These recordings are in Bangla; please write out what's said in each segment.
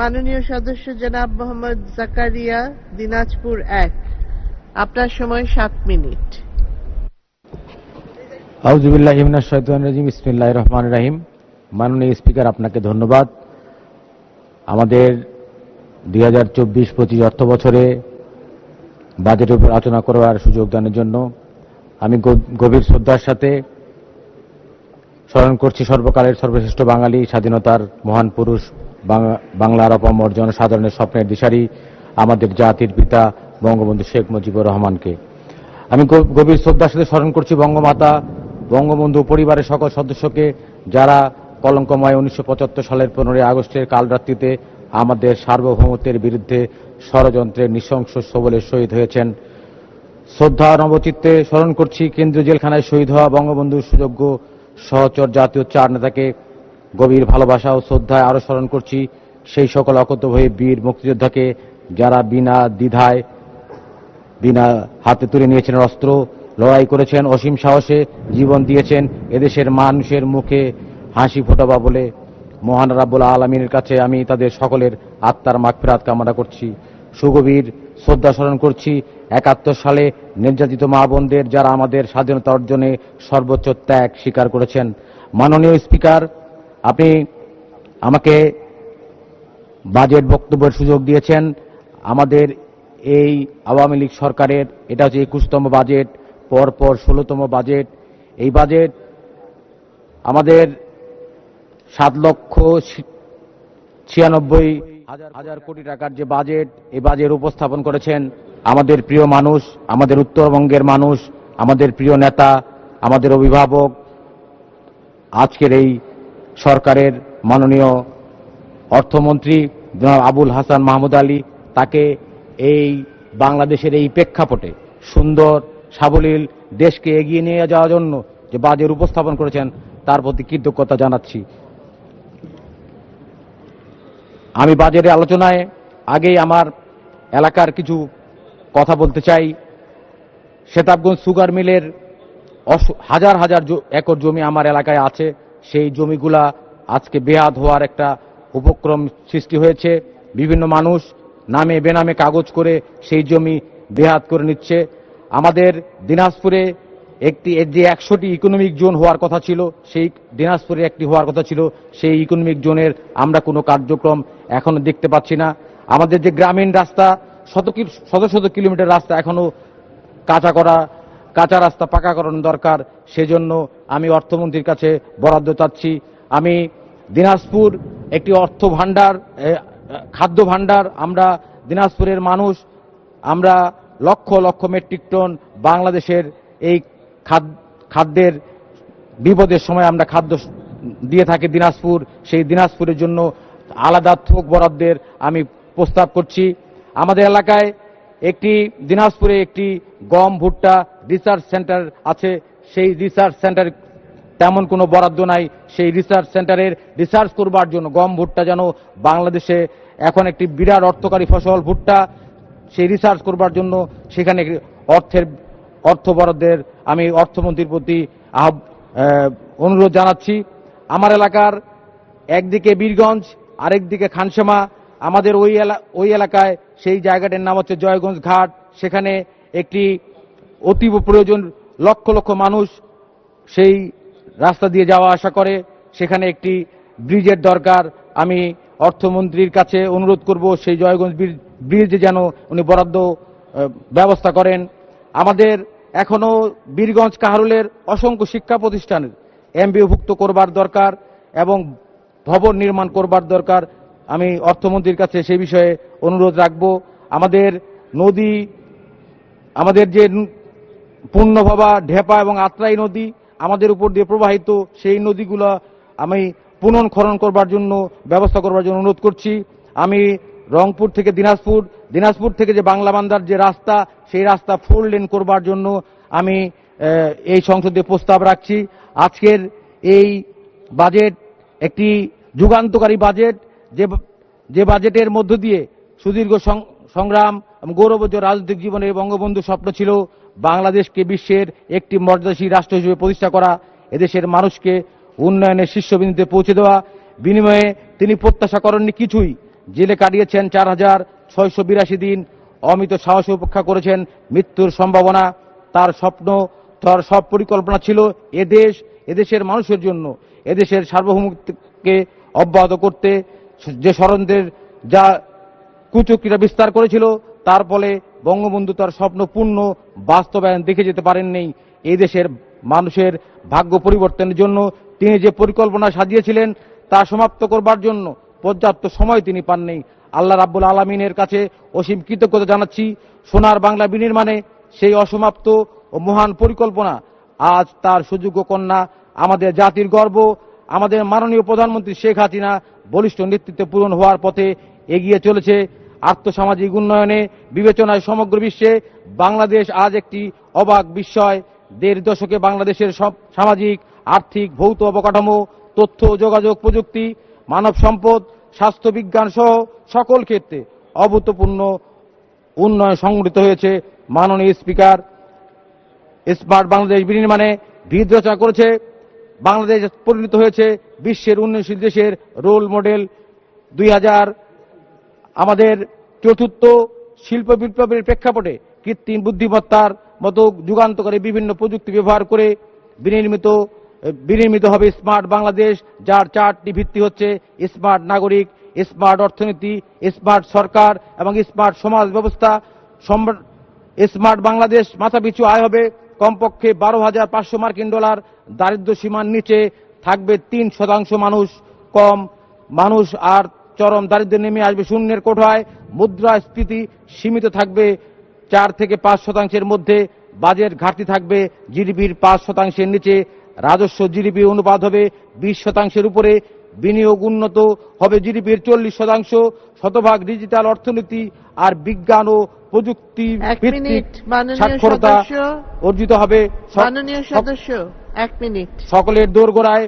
মাননীয় সদস্য জনাব মোহাম্মদ জাকারিয়া, দিনাজপুর এক। আপনার সময় সাত মিনিট। আউজুবিল্লাহ ইমনা শৈতান রাজিম ইসমিল্লাহ রহমান রাহিম। মাননীয় স্পিকার, আপনাকে ধন্যবাদ। আমাদের দুই হাজার চব্বিশ পঁচিশ অর্থ বছরে বাজেটের উপর আলোচনা করার সুযোগ দানের জন্য আমি গভীর শ্রদ্ধার সাথে স্মরণ করছি সর্বকালের সর্বশ্রেষ্ঠ বাঙালি স্বাধীনতার মহান পুরুষ বাংলার অপমর জনসাধারণের স্বপ্নের দিশারি আমাদের জাতির পিতা বঙ্গবন্ধু শেখ মুজিবুর রহমানকে। আমি গভীর শ্রদ্ধার সাথে স্মরণ করছি বঙ্গমাতা, বঙ্গবন্ধু পরিবারের সকল সদস্যকে যারা কলঙ্কময় উনিশশো পঁচাত্তর সালের পনেরোই আগস্টের কালরাত্রিতে আমাদের সার্বভৌমত্বের বিরুদ্ধে ষড়যন্ত্রের নৃশংস সবলে শহীদ হয়েছেন। শ্রদ্ধা নবচিত্তে স্মরণ করছি কেন্দ্রীয় জেলখানায় শহীদ হওয়া বঙ্গবন্ধুর সুযোগ্য সহচর জাতীয় চার নেতাকে গভীর ভালোবাসা ও শ্রদ্ধায় আরও স্মরণ করছি সেই সকল অকতভয়ে বীর মুক্তিযোদ্ধাকে যারা বিনা দ্বিধায়, বিনা হাতে তুলে নিয়েছেন অস্ত্র, লড়াই করেছেন, অসীম সাহসে জীবন দিয়েছেন, এদেশের মানুষের মুখে হাসি ফোটাবা বলে মহান রাব্বুল আলমিনের কাছে আমি তাদের সকলের আত্মার মাগফিরাত কামনা করছি। সুগভীর শ্রদ্ধা স্মরণ করছি একাত্তর সালে নির্যাতিত মা বোনদের যারা আমাদের স্বাধীনতা অর্জনে সর্বোচ্চ ত্যাগ স্বীকার করেছেন। মাননীয় স্পিকার আপনি আমাকে বাজেট বক্তব্যের সুযোগ দিয়েছেন। আমাদের এই আওয়ামী লীগ সরকারের, এটা হচ্ছে একুশতম বাজেট, পরপর ষোলোতম বাজেট। এই বাজেট আমাদের সাত লক্ষ ছিয়ানব্বই হাজার কোটি টাকার যে বাজেট, এই বাজেট উপস্থাপন করেছেন আমাদের প্রিয় মানুষ, আমাদের উত্তরবঙ্গের মানুষ, আমাদের প্রিয় নেতা, আমাদের অভিভাবক। আজকের এই সরকারের মাননীয় অর্থমন্ত্রী আবুল হাসান মাহমুদ আলী, তাকে এই বাংলাদেশের এই প্রেক্ষাপটে সুন্দর, সাবলীল, দেশকে এগিয়ে নিয়ে যাওয়ার জন্য যে বাজেট উপস্থাপন করেছেন, তার প্রতি কৃতজ্ঞতা জানাচ্ছি। আমি বাজেটের আলোচনায় আগেই আমার এলাকার কিছু কথা বলতে চাই। সেতাবগঞ্জ সুগার মিলের হাজার হাজার একর জমি আমার এলাকায় আছে। সেই জমিগুলা আজকে বেহাত হওয়ার একটা উপক্রম সৃষ্টি হয়েছে। বিভিন্ন মানুষ নামে বেনামে কাগজ করে সেই জমি বেহাত করে নিচ্ছে। আমাদের দিনাজপুরে একটি, যে একশোটি ইকোনমিক জোন হওয়ার কথা ছিল, সেই দিনাজপুরে একটি হওয়ার কথা ছিল, সেই ইকোনমিক জোনের আমরা কোনো কার্যক্রম এখনও দেখতে পাচ্ছি না। আমাদের যে গ্রামীণ রাস্তা, শত শত শত কিলোমিটার রাস্তা এখনও কাঁচা করা, কাঁচা রাস্তা পাকা করানো দরকার। সেজন্য আমি অর্থমন্ত্রীর কাছে বরাদ্দ চাচ্ছি। আমি দিনাজপুর একটি অর্থ ভাণ্ডার খাদ্য ভাণ্ডার, আমরা দিনাজপুরের মানুষ, আমরা লক্ষ লক্ষ মেট্রিক টন বাংলাদেশের এই খাদ- খাদ্যের বিপদের সময় আমরা খাদ্য দিয়ে থাকি দিনাজপুর, সেই দিনাজপুরের জন্য আলাদা থোক বরাদ্দের আমি প্রস্তাব করছি। আমাদের এলাকায় একটি, দিনাজপুরে একটি গম ভুট্টা রিসার্চ সেন্টার আছে সেই রিসার্চ সেন্টার তেমন কোনো বরাদ্দ নাই। সেই রিসার্চ সেন্টারের রিসার্চ করবার জন্য গম ভুট্টা যেন বাংলাদেশে এখন একটি বিরাট অর্থকারী ফসল ভুট্টা, সেই রিসার্চ করবার জন্য সেখানে অর্থের, অর্থ বরাদ্দের আমি অর্থমন্ত্রীর প্রতি অনুরোধ জানাচ্ছি। আমার এলাকার একদিকে বীরগঞ্জ, আরেকদিকে খানসামা। আমাদের ওই এলা, ওই এলাকায় সেই জায়গাটার নাম হচ্ছে জয়গঞ্জ ঘাট। সেখানে একটি অতীব প্রয়োজন লক্ষ লক্ষ মানুষ সেই রাস্তা দিয়ে যাওয়া আসা করে। সেখানে একটি ব্রিজের দরকার। আমি অর্থমন্ত্রীর কাছে অনুরোধ করব সেই জয়গঞ্জ ব্রিজ- যেন উনি বরাদ্দ ব্যবস্থা করেন। আমাদের এখনও বীরগঞ্জ কাহারুলের অসংখ্য শিক্ষা প্রতিষ্ঠানের এমবিওভুক্ত করবার দরকার এবং ভবন নির্মাণ করবার দরকার। আমি অর্থমন্ত্রীর কাছে সেই বিষয়ে অনুরোধ রাখব। আমাদের নদী, আমাদের যে পূর্ণভবা ঢেপা এবং আত্রাই নদী আমাদের উপর দিয়ে প্রবাহিত, সেই নদীগুলো আমি পুনন খনন করবার জন্য, ব্যবস্থা করবার জন্য অনুরোধ করছি। আমি রংপুর থেকে দিনাজপুর দিনাজপুর থেকে যে বাংলা বান্দার যে রাস্তা, সেই রাস্তা ফোর লেন করবার জন্য আমি এই সংসদে প্রস্তাব রাখছি। আজকের এই বাজেট একটি যুগান্তকারী বাজেট, যে যে বাজেটের মধ্য দিয়ে সুদীর্ঘ সংগ্রাম এবং গৌরবোজ্জ্বল রাজনৈতিক জীবনে বঙ্গবন্ধু স্বপ্ন ছিল। বাংলাদেশকে বিশ্বের একটি মর্যাদাশীল রাষ্ট্র হিসেবে প্রতিষ্ঠা করা, এদেশের মানুষকে উন্নয়নের শীর্ষবিন্দুতে পৌঁছে দেওয়া, বিনিময়ে তিনি প্রত্যাশা করেননি কিছুই। জেলে কাটিয়েছেন চার হাজার ছয়শো বিরাশি দিন, অমিত সাহসে উপেক্ষা করেছেন মৃত্যুর সম্ভাবনা। তার স্বপ্ন, তার সব পরিকল্পনা ছিল এদেশ এদেশের মানুষের জন্য। এদেশের সার্বভৌমত্বকে অব্যাহত করতে যে ষড়যন্ত্রের যা কুচক্রীরা বিস্তার করেছিল, তার ফলে বঙ্গবন্ধু তার স্বপ্ন পূর্ণ, বাস্তবায়ন দেখে যেতে পারেননি। এই দেশের মানুষের ভাগ্য পরিবর্তনের জন্য তিনি যে পরিকল্পনা সাজিয়েছিলেন, তা সমাপ্ত করবার জন্য পর্যাপ্ত সময় তিনি পাননি। আল্লাহ রাব্বুল আলমিনের কাছে অসীম কৃতজ্ঞতা জানাচ্ছি। সোনার বাংলা বিনির্মাণে সেই অসমাপ্ত ও মহান পরিকল্পনা আজ তার সুযোগ্য কন্যা, আমাদের জাতির গর্ব, আমাদের মাননীয় প্রধানমন্ত্রী শেখ হাসিনা বলিষ্ঠ নেতৃত্বে পূরণ হওয়ার পথে এগিয়ে চলেছে। আর্থসামাজিক উন্নয়নে বিবেচনায় সমগ্র বিশ্বে বাংলাদেশ আজ একটি অবাক বিস্ময়। দেড় দশকে বাংলাদেশের সব সামাজিক, আর্থিক, ভৌত অবকাঠামো, তথ্য, যোগাযোগ প্রযুক্তি, মানব সম্পদ, স্বাস্থ্য বিজ্ঞান সহ সকল ক্ষেত্রে অভূতপূর্ণ উন্নয়ন সংঘটিত হয়েছে মাননীয় স্পিকার। স্মার্ট বাংলাদেশ বিনির্মাণে ভিত রচনা করেছে। বাংলাদেশ পরিণত হয়েছে বিশ্বের উন্নয়নশীল দেশের রোল মডেল। দুই হাজার আমাদের চতুর্থ শিল্প বিপ্লবের প্রেক্ষাপটে কৃত্রিম বুদ্ধিমত্তার মতো যুগান্তকারী বিভিন্ন প্রযুক্তি ব্যবহার করে বিনির্মিত বিনির্মিত হবে স্মার্ট বাংলাদেশ, যার চারটি ভিত্তি হচ্ছে স্মার্ট নাগরিক, স্মার্ট অর্থনীতি, স্মার্ট সরকার এবং স্মার্ট সমাজ ব্যবস্থা। সম্র- স্মার্ট বাংলাদেশ মাথাপিছু আয় হবে কমপক্ষে বারো হাজার পাঁচশো মার্কিন ডলার। দারিদ্র সীমার নিচে থাকবে তিন শতাংশ মানুষ। কম মানুষ আর চরম দারিদ্র্য নেমে আসবে শূন্যের কোঠায় মুদ্রাস্ফীতি সীমিত থাকবে চার থেকে পাঁচ শতাংশের মধ্যে বাজেট ঘাটতি থাকবে জিডিপির পাঁচ শতাংশের নিচে রাজস্ব জিডিপি অনুপাত হবে বিশ শতাংশের উপরে বিনিয়োগ উন্নত হবে জিডিপির চল্লিশ শতাংশ শতভাগ ডিজিটাল অর্থনীতি আর বিজ্ঞান ও প্রযুক্তি সাক্ষরতা অর্জিত হবে। সদস্য এক মিনিট। সকলের দোরগোড়ায়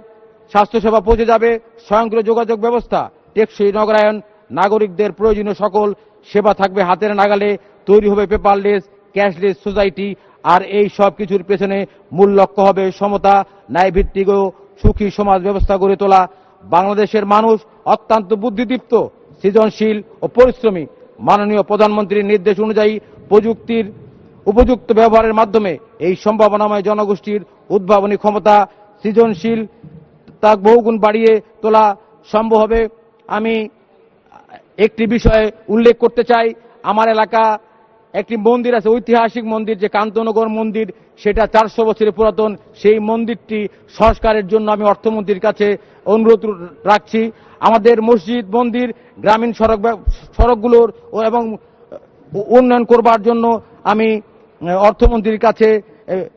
স্বাস্থ্যসেবা পৌঁছে যাবে স্বয়ংক্রিয় যোগাযোগ ব্যবস্থা। টেকসই নগরায়ন, নাগরিকদের প্রয়োজনীয় সকল সেবা থাকবে হাতের নাগালে, তৈরি হবে পেপারলেস, ক্যাশলেস সোসাইটি, আর এই সব কিছুর পেছনে মূল লক্ষ্য হবে সমতা, ন্যায়ভিত্তিক ও সুখী সমাজ ব্যবস্থা গড়ে তোলা। বাংলাদেশের মানুষ অত্যন্ত বুদ্ধিদীপ্ত, সৃজনশীল ও পরিশ্রমী। মাননীয় প্রধানমন্ত্রীর নির্দেশ অনুযায়ী প্রযুক্তির উপযুক্ত ব্যবহারের মাধ্যমে এই সম্ভাবনাময় জনগোষ্ঠীর উদ্ভাবনী ক্ষমতা সৃজনশীল তা বহুগুণ বাড়িয়ে তোলা সম্ভব হবে। আমি একটি বিষয়ে উল্লেখ করতে চাই। আমার এলাকা একটি মন্দির আছে, ঐতিহাসিক মন্দির, যে কান্তনগর মন্দির, সেটা চারশো বছরের পুরাতন। সেই মন্দিরটি সংস্কারের জন্য আমি অর্থমন্ত্রীর কাছে অনুরোধ রাখছি। আমাদের মসজিদ, মন্দির, গ্রামীণ সড়ক সড়কগুলোর এবং উন্নয়ন করবার জন্য আমি অর্থমন্ত্রীর কাছে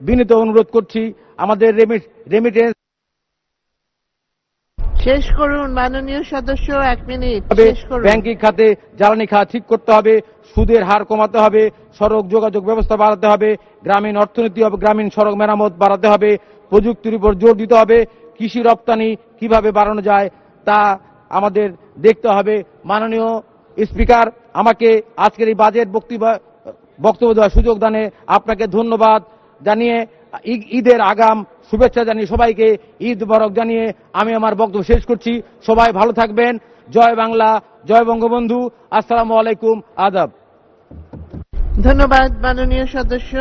বিনীত অনুরোধ করছি। আমাদের রেমিটেন্স শেষ করুন মাননীয় সদস্য এক মিনিট শেষ করুন। ব্যাংকিং খাতে জ্বালানি খাত ঠিক করতে হবে সুদের হার কমাতে হবে সড়ক যোগাযোগ ব্যবস্থা বাড়াতে হবে গ্রামীণ অর্থনীতি হবে গ্রামীণ সড়ক মেরামত বাড়াতে হবে প্রযুক্তির উপর জোর দিতে হবে কৃষি রপ্তানি কীভাবে বাড়ানো যায় তা আমাদের দেখতে হবে। মাননীয় স্পিকার আমাকে আজকের এই বাজেট বক্তব্য বক্তব্য দেওয়ার সুযোগ দানে আপনাকে ধন্যবাদ জানিয়ে ঈদের আগাম শুভেচ্ছা জানিয়ে সবাইকে ঈদ বরক জানিয়ে আমি আমার বক্তব্য শেষ করছি। সবাই ভালো থাকবেন। জয় বাংলা, জয় বঙ্গবন্ধু। আসসালামু আলাইকুম, আদাব। ধন্যবাদ, মাননীয় সদস্য।